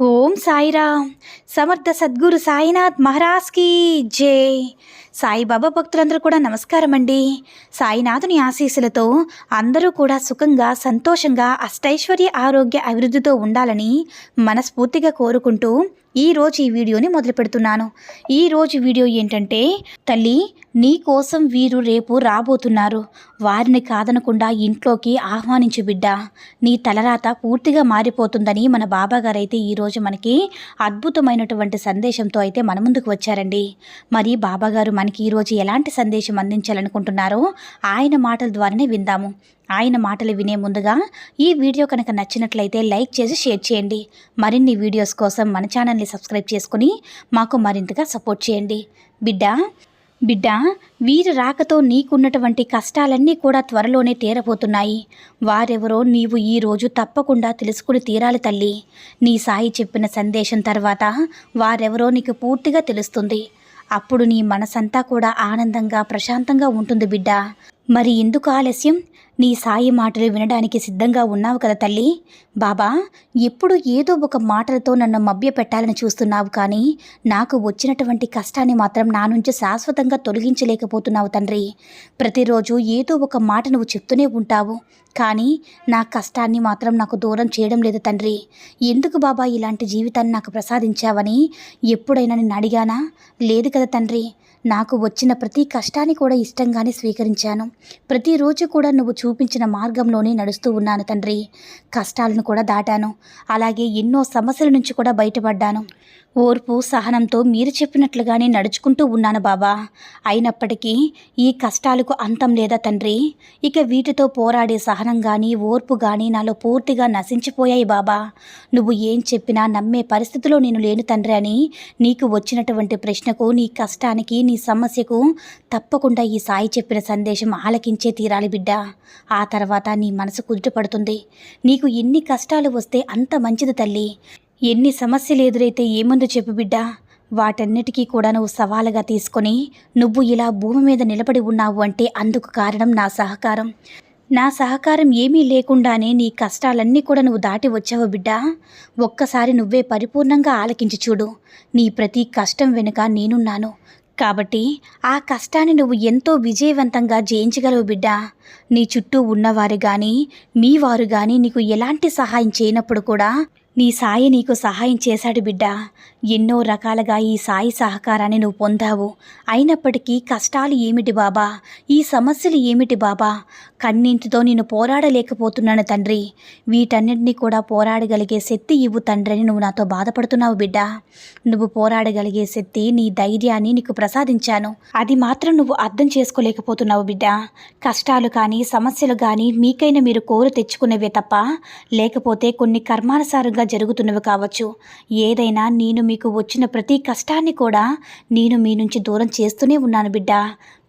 ఓం సాయిరామ్. సమర్థ సద్గురు సాయినాథ్ మహారాజ్కి జై. సాయిబాబా భక్తులందరూ కూడా నమస్కారం అండి సాయినాథుని ఆశీస్సులతో అందరూ కూడా సుఖంగా సంతోషంగా అష్టైశ్వర్య ఆరోగ్య అభివృద్ధితో ఉండాలని మనస్ఫూర్తిగా కోరుకుంటూ ఈరోజు ఈ వీడియోని మొదలు పెడుతున్నాను. ఈరోజు వీడియో ఏంటంటే తల్లి నీ కోసం వీరు రేపు రాబోతున్నారు. వారిని కాదనకుండా ఇంట్లోకి ఆహ్వానించు బిడ్డ. నీ తలరాత పూర్తిగా మారిపోతుందని మన బాబాగారు అయితే ఈరోజు మనకి అద్భుతమైనటువంటి సందేశంతో అయితే మన ముందుకు వచ్చారండి. మరి బాబాగారు మనకి ఈరోజు ఎలాంటి సందేశం అందించాలనుకుంటున్నారో ఆయన మాటల ద్వారానే విందాము. ఆయన మాటలు వినే ముందుగా ఈ వీడియో కనుక నచ్చినట్లయితే లైక్ చేసి షేర్ చేయండి. మరిన్ని వీడియోస్ కోసం మన ఛానల్ని సబ్స్క్రైబ్ చేసుకుని మాకు మరింతగా సపోర్ట్ చేయండి. బిడ్డ బిడ్డ వీరి రాకతో నీకున్నటువంటి కష్టాలన్నీ కూడా త్వరలోనే తీరపోతున్నాయి వారెవరో నీవు ఈ రోజు తప్పకుండా తెలుసుకుని తీరాలి తల్లి. నీ సాయి చెప్పిన సందేశం తర్వాత వారెవరో నీకు పూర్తిగా తెలుస్తుంది. అప్పుడు నీ మనసంతా కూడా ఆనందంగా ప్రశాంతంగా ఉంటుంది బిడ్డ. మరి ఎందుకు ఆలస్యం? నీ సాయి మాటలు వినడానికి సిద్ధంగా ఉన్నావు కదా తల్లి? బాబా ఎప్పుడు ఏదో ఒక మాటలతో నన్ను మభ్య పెట్టాలని చూస్తున్నావు కానీ నాకు వచ్చినటువంటి కష్టాన్ని మాత్రం నా నుంచి శాశ్వతంగా తొలగించలేకపోతున్నావు తండ్రి. ప్రతిరోజు ఏదో ఒక మాట నువ్వు చెప్తూనే ఉంటావు కానీ నా కష్టాన్ని మాత్రం నాకు దూరం చేయడం లేదు తండ్రి. ఎందుకు బాబా ఇలాంటి జీవితాన్ని నాకు ప్రసాదించావని ఎప్పుడైనా నిన్ను అడిగానా? లేదు కదా తండ్రి. నాకు వచ్చిన ప్రతి కష్టాన్ని కూడా ఇష్టంగానే స్వీకరించాను. ప్రతిరోజు కూడా నువ్వు చూపించిన మార్గంలోనే నడుస్తూ ఉన్నాను తండ్రి. కష్టాలను కూడా దాటాను. అలాగే ఎన్నో సమస్యల నుంచి కూడా బయటపడ్డాను. ఓర్పు సహనంతో మీరు చెప్పినట్లుగానే నడుచుకుంటూ ఉన్నాను బాబా అయినప్పటికీ ఈ కష్టాలకు అంతం లేదా తండ్రి? ఇక వీటితో పోరాడే సహనం కానీ ఓర్పు కానీ నాలో పూర్తిగా నశించిపోయాయి బాబా నువ్వు ఏం చెప్పినా నమ్మే పరిస్థితిలో నేను లేను తండ్రి అని నీకు వచ్చినటువంటి ప్రశ్నకు నీ కష్టానికి నీ సమస్యకు తప్పకుండా ఈ సాయి చెప్పిన సందేశం ఆలకించే తీరాలి బిడ్డ. ఆ తర్వాత నీ మనసు కుదుటపడుతుంది నీకు ఎన్ని కష్టాలు వస్తే అంత మంచిది తల్లి. ఎన్ని సమస్యలు ఎదురైతే ఏముందో చెప్పు బిడ్డా. వాటన్నిటికీ కూడా నువ్వు సవాలుగా తీసుకొని నువ్వు ఇలా భూమి మీద నిలబడి ఉన్నావు అంటే అందుకు కారణం నా సహకారం. నా సహకారం ఏమీ లేకుండానే నీ కష్టాలన్నీ కూడా నువ్వు దాటి వచ్చావు బిడ్డా. ఒక్కసారి నువ్వే పరిపూర్ణంగా ఆలకించి చూడు. నీ ప్రతి కష్టం వెనుక నేనున్నాను. కాబట్టి ఆ కష్టాన్ని నువ్వు ఎంతో విజయవంతంగా జయించగలవు బిడ్డా. నీ చుట్టూ ఉన్నవారు కానీ మీ వారు కానీ నీకు ఎలాంటి సహాయం చేయనప్పుడు కూడా నీ సాయి నీకు సహాయం చేశాడు బిడ్డ. ఎన్నో రకాలుగా ఈ సాయి సహకారాన్ని నువ్వు పొందావు. అయినప్పటికీ కష్టాలు ఏమిటి బాబా? ఈ సమస్యలు ఏమిటి బాబా? కన్నింటితో నేను పోరాడలేకపోతున్నాను తండ్రి. వీటన్నింటినీ కూడా పోరాడగలిగే శక్తి ఇవ్వు తండ్రి అని నువ్వు నాతో బాధపడుతున్నావు బిడ్డ. నువ్వు పోరాడగలిగే శక్తి నీ ధైర్యాన్ని నీకు ప్రసాదించాను. అది మాత్రం నువ్వు అర్థం చేసుకోలేకపోతున్నావు బిడ్డ. కష్టాలు కానీ సమస్యలు కానీ మీకైనా మీరు కోరు తెచ్చుకునేవే తప్ప లేకపోతే కొన్ని కర్మానుసారంగా జరుగుతున్నవి కావచ్చు. ఏదైనా నేను మీకు వచ్చిన ప్రతి కష్టాన్ని కూడా నేను మీ నుంచి దూరం చేస్తూనే ఉన్నాను బిడ్డ.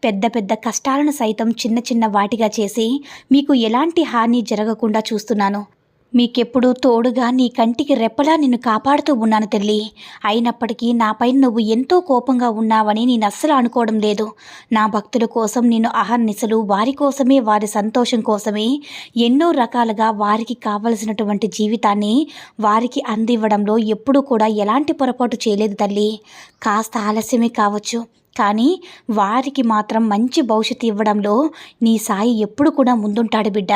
పెద్ద పెద్ద కష్టాలను సైతం చిన్న చిన్న వాటిగా చేసి మీకు ఎలాంటి హాని జరగకుండా చూస్తున్నాను. మీకెప్పుడూ తోడుగా నీ కంటికి రెప్పలా నిన్ను కాపాడుతూ ఉన్నాను తల్లి. అయినప్పటికీ నాపై నువ్వు ఎంతో కోపంగా ఉన్నావని నేను అస్సలు అనుకోవడం లేదు. నా భక్తుల కోసం నేను అహర్నిశలు వారి కోసమే వారి సంతోషం కోసమే ఎన్నో రకాలుగా వారికి కావలసినటువంటి జీవితాన్ని వారికి అందివ్వడంలో ఎప్పుడూ కూడా ఎలాంటి పొరపాటు చేయలేదు తల్లి. కాస్త ఆలస్యమే కావచ్చు. కానీ వారికి మాత్రం మంచి భవిష్యత్తు ఇవ్వడంలో నీ సాయి ఎప్పుడు కూడా ముందుంటాడు బిడ్డ.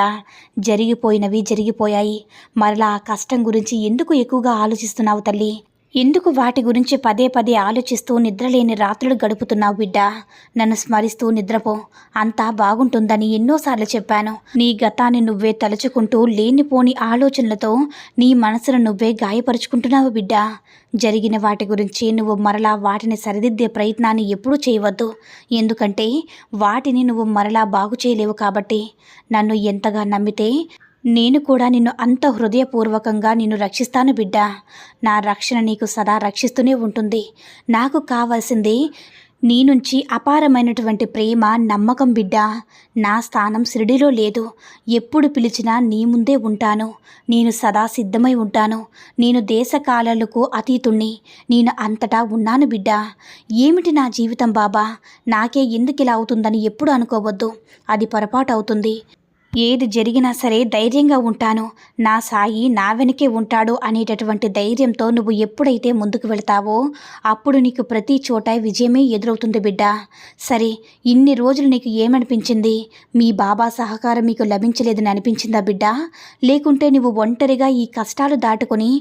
జరిగిపోయినవి జరిగిపోయాయి. మరలా ఆ కష్టం గురించి ఎందుకు ఎక్కువగా ఆలోచిస్తున్నావు తల్లి? ఎందుకు వాటి గురించి పదే పదే ఆలోచిస్తూ నిద్రలేని రాత్రులు గడుపుతున్నావు బిడ్డ? నన్ను స్మరిస్తూ నిద్రపో. అంతా బాగుంటుందని ఎన్నోసార్లు చెప్పాను. నీ గతాన్ని నువ్వే తలుచుకుంటూ లేనిపోని ఆలోచనలతో నీ మనసును నువ్వే గాయపరుచుకుంటున్నావు బిడ్డ. జరిగిన వాటి గురించి నువ్వు మరలా వాటిని సరిదిద్దే ప్రయత్నాన్ని ఎప్పుడూ చేయవద్దు. ఎందుకంటే వాటిని నువ్వు మరలా బాగు చేయలేవు కాబట్టి నన్ను ఎంతగా నమ్మితే నేను కూడా నిన్ను అంత హృదయపూర్వకంగా నిన్ను రక్షిస్తాను బిడ్డ. నా రక్షణ నీకు సదా రక్షిస్తూనే ఉంటుంది. నాకు కావాల్సింది నీ నుంచి అపారమైనటువంటి ప్రేమ నమ్మకం బిడ్డ. నా స్థానం షిరిడిలో లేదు. ఎప్పుడు పిలిచినా నీ ముందే ఉంటాను. నేను సదా సిద్ధమై ఉంటాను. నేను దేశకాలాలకు అతీతుణ్ణి. నేను అంతటా ఉన్నాను బిడ్డ. ఏమిటి నా జీవితం బాబా? నాకే ఎందుకు ఇలా అవుతుందని ఎప్పుడు అనుకోవద్దు. అది పొరపాటు అవుతుంది. ఏది జరిగినా సరే ధైర్యంగా ఉంటాను. నా సాయి నా వెనకే ఉంటాడు అనేటటువంటి ధైర్యంతో నువ్వు ఎప్పుడైతే ముందుకు వెళ్తావో అప్పుడు నీకు ప్రతి చోట విజయమే ఎదురవుతుంది బిడ్డ. సరే ఇన్ని రోజులు నీకు ఏమనిపించింది? మీ బాబా సహకారం మీకు లభించలేదని అనిపించిందా బిడ్డ? లేకుంటే నువ్వు ఒంటరిగా ఈ కష్టాలు దాటుకొని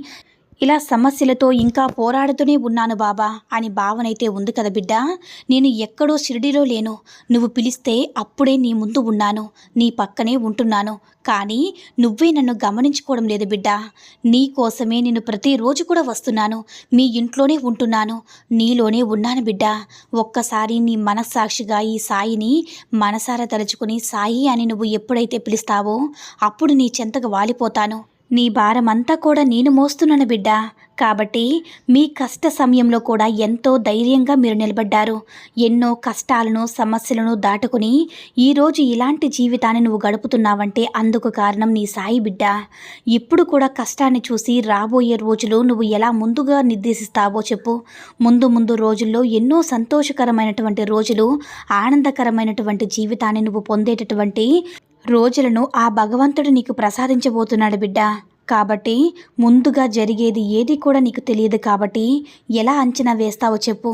ఇలా సమస్యలతో ఇంకా పోరాడుతూనే ఉన్నాను బాబా అని భావనైతే ఉంది కదా బిడ్డ. నేను ఎక్కడో షిరిడిలో లేను. నువ్వు పిలిస్తే అప్పుడే నీ ముందు ఉన్నాను. నీ పక్కనే ఉంటున్నాను. కానీ నువ్వే నన్ను గమనించుకోవడం లేదు బిడ్డ. నీ కోసమే నేను ప్రతిరోజు కూడా వస్తున్నాను. మీ ఇంట్లోనే ఉంటున్నాను. నీలోనే ఉన్నాను బిడ్డ. ఒక్కసారి నీ మనస్సాక్షిగా ఈ సాయిని మనసారా తలుచుకుని సాయి అని నువ్వు ఎప్పుడైతే పిలుస్తావో అప్పుడు నీ చెంతకు వాలిపోతాను. నీ భారమంతా కూడా నేను మోస్తున్నాను బిడ్డ. కాబట్టి మీ కష్ట సమయంలో కూడా ఎంతో ధైర్యంగా మీరు నిలబడ్డారు. ఎన్నో కష్టాలను సమస్యలను దాటుకుని ఈరోజు ఇలాంటి జీవితాన్ని నువ్వు గడుపుతున్నావంటే అందుకు కారణం నీ సాయి బిడ్డ. ఇప్పుడు కూడా కష్టాన్ని చూసి రాబోయే రోజులు నువ్వు ఎలా ముందుగా నిర్దేశిస్తావో చెప్పు. ముందు ముందు రోజుల్లో ఎన్నో సంతోషకరమైనటువంటి రోజులు ఆనందకరమైనటువంటి జీవితాన్ని నువ్వు పొందేటటువంటి రోజులను ఆ భగవంతుడు నీకు ప్రసాదించబోతున్నాడు బిడ్డా. కాబట్టి ముందుగా జరిగేది ఏది కూడా నీకు తెలియదు కాబట్టి ఎలా అంచనా వేస్తావో చెప్పు.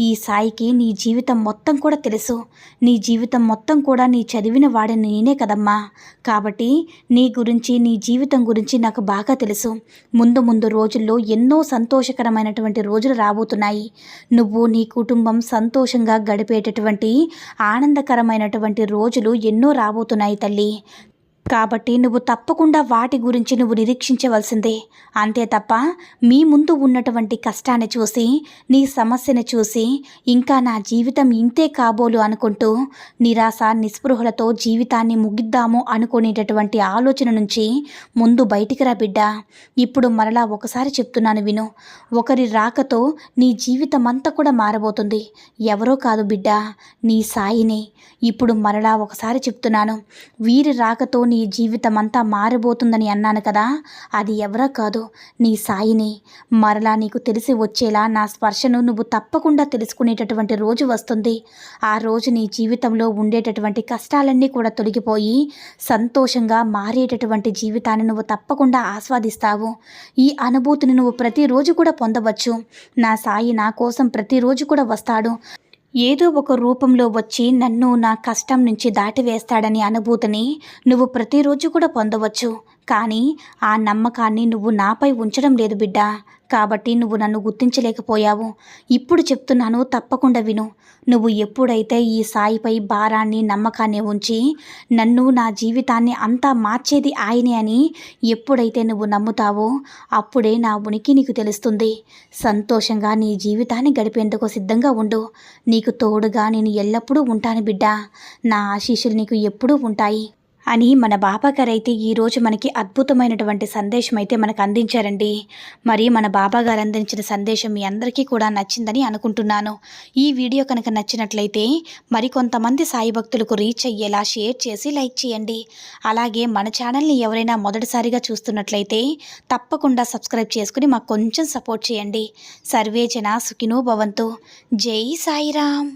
ఈ సాయికి నీ జీవితం మొత్తం కూడా తెలుసు. నీ జీవితం మొత్తం కూడా నీ చదివిన వాడిని నేనే కదమ్మా. కాబట్టి నీ గురించి నీ జీవితం గురించి నాకు బాగా తెలుసు. ముందు ముందు రోజుల్లో ఎన్నో సంతోషకరమైనటువంటి రోజులు రాబోతున్నాయి. నువ్వు నీ కుటుంబం సంతోషంగా గడిపేటటువంటి ఆనందకరమైనటువంటి రోజులు ఎన్నో రాబోతున్నాయి తల్లి. కాబట్టి నువ్వు తప్పకుండా వాటి గురించి నువ్వు నిరీక్షించవలసిందే. అంతే తప్ప మీ ముందు ఉన్నటువంటి కష్టాన్ని చూసి నీ సమస్యను చూసి ఇంకా నా జీవితం ఇంతే కాబోలు అనుకుంటూ నిరాశ నిస్పృహలతో జీవితాన్ని ముగిద్దాము అనుకునేటటువంటి ఆలోచన నుంచి ముందు బయటికి రా బిడ్డ. ఇప్పుడు మరలా ఒకసారి చెప్తున్నాను విను. ఒకరి రాకతో నీ జీవితం అంతా కూడా మారబోతుంది. ఎవరో కాదు బిడ్డ నీ సాయిని. ఇప్పుడు మరలా ఒకసారి చెప్తున్నాను. వీరి రాకతో నీ జీవితం అంతా మారిపోతుందని అన్నాను కదా అది ఎవరో కాదు. నీ సాయిని మరలా నీకు తెలిసి వచ్చేలా నా స్పర్శను నువ్వు తప్పకుండా తెలుసుకునేటటువంటి రోజు వస్తుంది. ఆ రోజు నీ జీవితంలో ఉండేటటువంటి కష్టాలన్నీ కూడా తొలగిపోయి సంతోషంగా మారేటటువంటి జీవితాన్ని నువ్వు తప్పకుండా ఆస్వాదిస్తావు. ఈ అనుభూతిని నువ్వు ప్రతిరోజు కూడా పొందవచ్చు. నా సాయి నా కోసం ప్రతిరోజు కూడా వస్తాడు. ఏదో ఒక రూపంలో వచ్చి నన్ను నా కష్టం నుంచి దాటివేస్తాడని అనుభూతిని నువ్వు ప్రతిరోజు కూడా పొందవచ్చు. కానీ ఆ నమ్మకాన్ని నువ్వు నాపై ఉంచడం లేదు బిడ్డ. కాబట్టి నువ్వు నన్ను గుర్తించలేకపోయావు. ఇప్పుడు చెప్తున్నాను తప్పకుండా విను. నువ్వు ఎప్పుడైతే ఈ సాయిపై భారాన్ని నమ్మకాన్ని ఉంచి నన్ను నా జీవితాన్ని అంతా మార్చేది ఆయనే అని ఎప్పుడైతే నువ్వు నమ్ముతావో అప్పుడే నా ఉనికి నీకు తెలుస్తుంది. సంతోషంగా నీ జీవితాన్ని గడిపేందుకు సిద్ధంగా ఉండు. నీకు తోడుగా నేను ఎల్లప్పుడూ ఉంటాను బిడ్డ. నా ఆశీస్సులు నీకు ఎప్పుడూ ఉంటాయి. అని మన బాబాగారు అయితే ఈరోజు మనకి అద్భుతమైనటువంటి సందేశం అయితే మనకు అందించారండి. మరి మన బాబాగారు అందించిన సందేశం మీ అందరికీ కూడా నచ్చిందని అనుకుంటున్నాను. ఈ వీడియో కనుక నచ్చినట్లయితే మరికొంతమంది సాయి భక్తులకు రీచ్ అయ్యేలా షేర్ చేసి లైక్ చేయండి. అలాగే మన ఛానల్ని ఎవరైనా మొదటిసారిగా చూస్తున్నట్లయితే తప్పకుండా సబ్స్క్రైబ్ చేసుకుని మాకు కొంచెం సపోర్ట్ చేయండి. సర్వేజన సుఖినో భవంతు. జై సాయిరామ్.